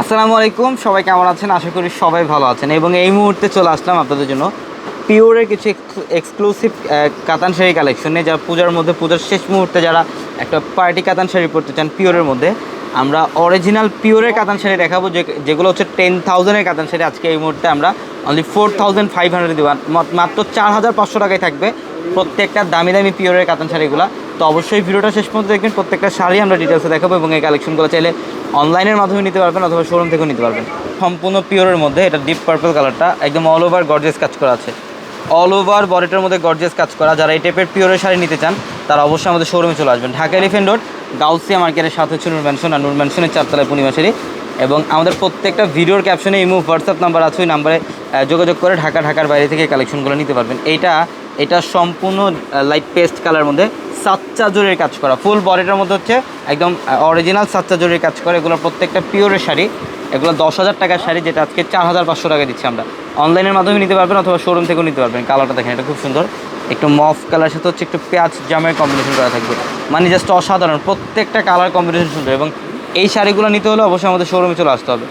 আসসালামু আলাইকুম, সবাই কেমন আছেন? আশা করি সবাই ভালো আছেন। এবং এই মুহূর্তে চলে আসলাম আপনাদের জন্য পিওরের কিছু এক্সক্লুসিভ কাতান শাড়ি কালেকশনে যারা পূজার মধ্যে, পূজার শেষ মুহূর্তে যারা একটা পার্টি কাতান শাড়ি পরতে চান পিওরের মধ্যে, আমরা অরিজিনাল পিওরের কাতান শাড়ি দেখাবো, যে যেগুলো হচ্ছে টেন থাউজেন্ডের কাতান শাড়ি। আজকে এই মুহূর্তে আমরা only four thousand five hundred দেবো। মাত্র চার হাজার পাঁচশো টাকায় থাকবে প্রত্যেকটা দামি দামি পিওরের কাতান শাড়িগুলো। তো অবশ্যই ভিডিওটা শেষ পর্যন্ত দেখবেন। প্রত্যেকটা শাড়ি আমরা ডিটেলসে দেখাবো এবং এই কালেকশনগুলো চাইলে অনলাইনের মাধ্যমে নিতে পারবেন অথবা শোরুম থেকেও নিতে পারবেন। সম্পূর্ণ পিওরের মধ্যে এটা ডিপ পার্পল কালারটা একদম অল ওভার গর্জেস কাজ করা আছে। অল ওভার বডিটার মধ্যে গর্জেস কাজ করা, যারা এই টাইপের পিওরের শাড়ি নিতে চান, তারা অবশ্যই আমাদের শোরুমে চলে আসবেন। ঢাকা এলিফেন্ট রোড গাউসিয়া মার্কেটের সাথে হচ্ছে নূর ম্যানশন আর নূর ম্যানশনের চারতলায় পূর্ণিমা শাড়ি। এবং আমাদের প্রত্যেকটা ভিডিওর ক্যাপশনে ইমো হোয়াটসঅ্যাপ নাম্বার আছে, ওই নাম্বারে যোগাযোগ করে ঢাকা, ঢাকার বাইরে থেকে কালেকশনগুলো নিতে পারবেন। এইটা এটা সম্পূর্ণ লাইট পেস্ট কালার মধ্যে সাচ্চা জোরের কাজ করা। ফুল বডিটার মধ্যে হচ্ছে একদম অরিজিনাল সাচ্চা জোরের কাজ করা। এগুলো প্রত্যেকটা পিওরের শাড়ি। এগুলো দশ হাজার টাকার শাড়ি, যেটা আজকে চার হাজার পাঁচশো টাকা দিচ্ছি আমরা। অনলাইনের মাধ্যমে নিতে পারবেন অথবা শোরুম থেকেও নিতে পারবেন। কালারটা দেখেন, এটা খুব সুন্দর। একটু মফ কালার সাথে হচ্ছে একটু পেঁয়াজ জামের কম্বিনেশন করা থাকবে। মানে জাস্ট অসাধারণ। প্রত্যেকটা কালার কম্বিনেশন সুন্দর এবং এই শাড়িগুলো নিতে হলে অবশ্যই আমাদের শোরুমে চলে আসতে হবে।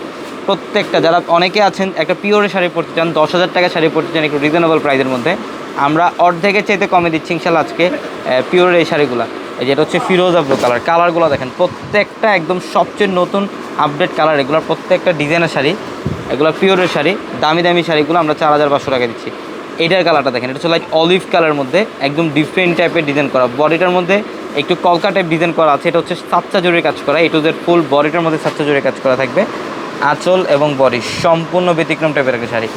প্রত্যেকটা, যারা অনেকে আছেন, একটা পিওরের শাড়ি পরতে চান, দশ হাজার টাকা শাড়ি পরতে চান, একটু রিজনেবল প্রাইসের মধ্যে আমরা অর্ধেকের চাইতে কমে দিচ্ছি ইনশাল্লাহ আজকে পিওরের এই শাড়িগুলো। এই যেটা হচ্ছে ফিরোজা ব্লু কালার কালারগুলো দেখেন, প্রত্যেকটা একদম সবচেয়ে নতুন আপডেট কালার এগুলো প্রত্যেকটা ডিজাইনের শাড়ি, এগুলো পিওরের শাড়ি, দামি দামি শাড়িগুলো আমরা চার হাজার পাঁচশো টাকা দিচ্ছি। এটার কালারটা দেখেন, এটা হচ্ছে লাইক অলিভ কালার মধ্যে একদম ডিফারেন্ট টাইপের ডিজাইন করা। বডিটার মধ্যে একটু কলকা টাইপ ডিজাইন করা আছে। এটা হচ্ছে সাতটা জোরের কাজ করা। এটু জেড ফুল বডিটার মধ্যে সাতটা জোরের কাজ করা থাকবে। আঁচল এবং বডি সম্পূর্ণ ব্যতিক্রম টাইপের একটা শাড়ি।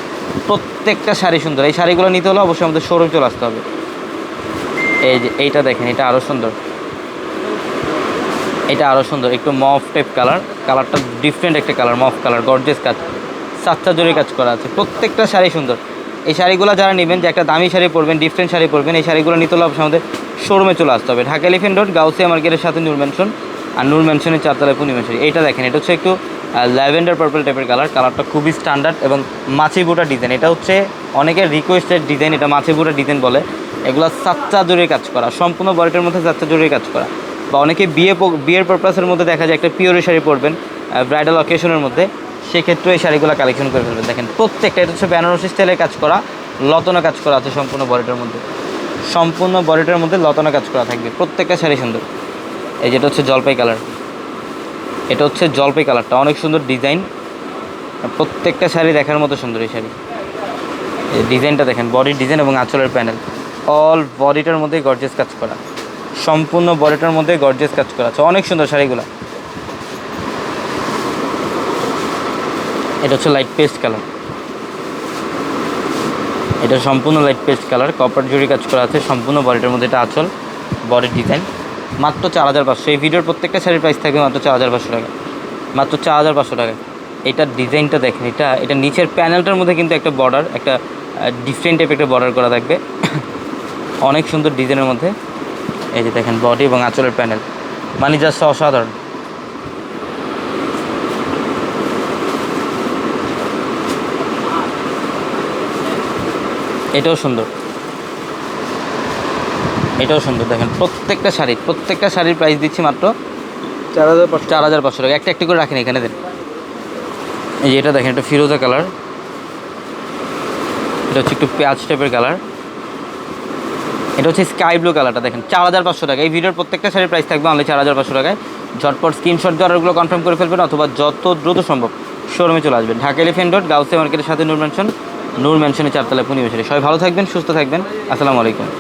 প্রত্যেকটা শাড়ি সুন্দর। এই শাড়িগুলো নিতে হলে অবশ্যই আমাদের শোরুম চলে আসতে হবে। এই যে, এইটা দেখেন, এটা আরও সুন্দর। এটা আরও সুন্দর। একটু মফ টাইপ কালার কালারটা ডিফারেন্ট একটা কালার মফ কালার গর্জেস কাজ। সাতটা জোরে কাজ করা আছে। প্রত্যেকটা শাড়ি সুন্দর। এই শাড়িগুলো যারা নেবেন, যে একটা দামি শাড়ি পরবেন ডিফারেন্ট শাড়ি পরবেন, এই শাড়িগুলো নিতে হলে অবশ্যই আমাদের শোরুমে চলে আসতে হবে। ঢাকা এলিফেন্ট রোড গাউসিয়া মার্কেটের সাথে নূর ম্যানশন আর নূর ম্যানশনের চারতলায় পূর্ণিমা শাড়ি এইটা দেখেন, এটা হচ্ছে একটু ল্যাভেন্ডার পার্পল টাইপের কালার কালারটা খুবই স্ট্যান্ডার্ড এবং মাছি বুটা ডিজাইন এটা হচ্ছে অনেকের রিকোয়েস্টেড ডিজাইন এটা মাছি বুটা ডিজাইন বলে। এগুলো সাতটা জোরে কাজ করা, সম্পূর্ণ বডিটার মধ্যে সাতটা জোরে কাজ করা। বা অনেকে বিয়ে বিয়ের পারপাসের মধ্যে দেখা যায় একটা পিওর শাড়ি পরবেন ব্রাইডাল অকেশনের মধ্যে। সেক্ষেত্রে এই শাড়িগুলো কালেকশন করে ফেলবেন। দেখেন, প্রত্যেকটা, এটা হচ্ছে বেনারসি স্টাইলে কাজ করা, লতনা কাজ করা আছে সম্পূর্ণ বডিটার মধ্যে। সম্পূর্ণ বডিটার মধ্যে লতনা কাজ করা থাকবে, প্রত্যেকটা শাড়ি সুন্দর। এই যেটা হচ্ছে জলপাই কালার এটা হচ্ছে জলপাই কালারটা। অনেক সুন্দর ডিজাইন। প্রত্যেকটা শাড়ি দেখার মতো সুন্দর এই শাড়ি। ডিজাইনটা দেখেন বডির ডিজাইন এবং আঁচলের প্যানেল অল বডিটার মধ্যে গর্জেস কাজ করা। সম্পূর্ণ বডিটার মধ্যে গর্জেস কাজ করা আছে। অনেক সুন্দর শাড়িগুলো। এটা হচ্ছে লাইট পেস্ট কালার এটা সম্পূর্ণ লাইট পেস্ট কালার কপার জুড়ি কাজ করা আছে। সম্পূর্ণ বডিটার মধ্যে এটা আঁচল বডির ডিজাইন মাত্র চার হাজার পাঁচশো। এই ভিডিওর প্রত্যেকটা শাড়ির প্রাইস থাকবে মাত্র চার হাজার পাঁচশো টাকা। মাত্র চার হাজার পাঁচশো টাকা। এটার ডিজাইনটা দেখেন, এটা এটা নিচের প্যানেলটার মধ্যে কিন্তু একটা বর্ডার একটা ডিফারেন্ট টাইপের একটা বর্ডার করা থাকবে। অনেক সুন্দর ডিজাইনের মধ্যে। এই যে দেখেন বডি এবং আঁচলের প্যানেল মানে জাস্ট অসাধারণ এটাও সুন্দর। এটাও সুন্দর দেখেন প্রত্যেকটা শাড়ি প্রত্যেকটা শাড়ির প্রাইস দিচ্ছি মাত্র চার হাজার পাঁচশো। চার হাজার পাঁচশো টাকা। একটা একটি করে রাখেন এখানে দেন। এই যে এটা দেখেন এটা ফিরোজা কালার। এটা হচ্ছে একটু পেঁয়াজ টাইপের কালার। এটা হচ্ছে স্কাই ব্লু কালারটা দেখেন চার হাজার পাঁচশো টাকা। এই ভিডিওর প্রত্যেকটা শাড়ির প্রাইস থাকবে অনলি চার হাজার পাঁচশো টাকায়। ঝটপট স্ক্রিনশট দিয়ে অর্ডারগুলো কনফার্ম করে ফেলবেন অথবা যত দ্রুত সম্ভব শোরুমে চলে আসবেন। ঢাকা এলিফেন্ট রোড গাউসে মার্কেটের সাথে নূর ম্যানশন নূর ম্যানশনের চারতলায় শাড়ি। সবাই ভালো থাকবেন সুস্থ থাকবেন। আসসালামু আলাইকুম।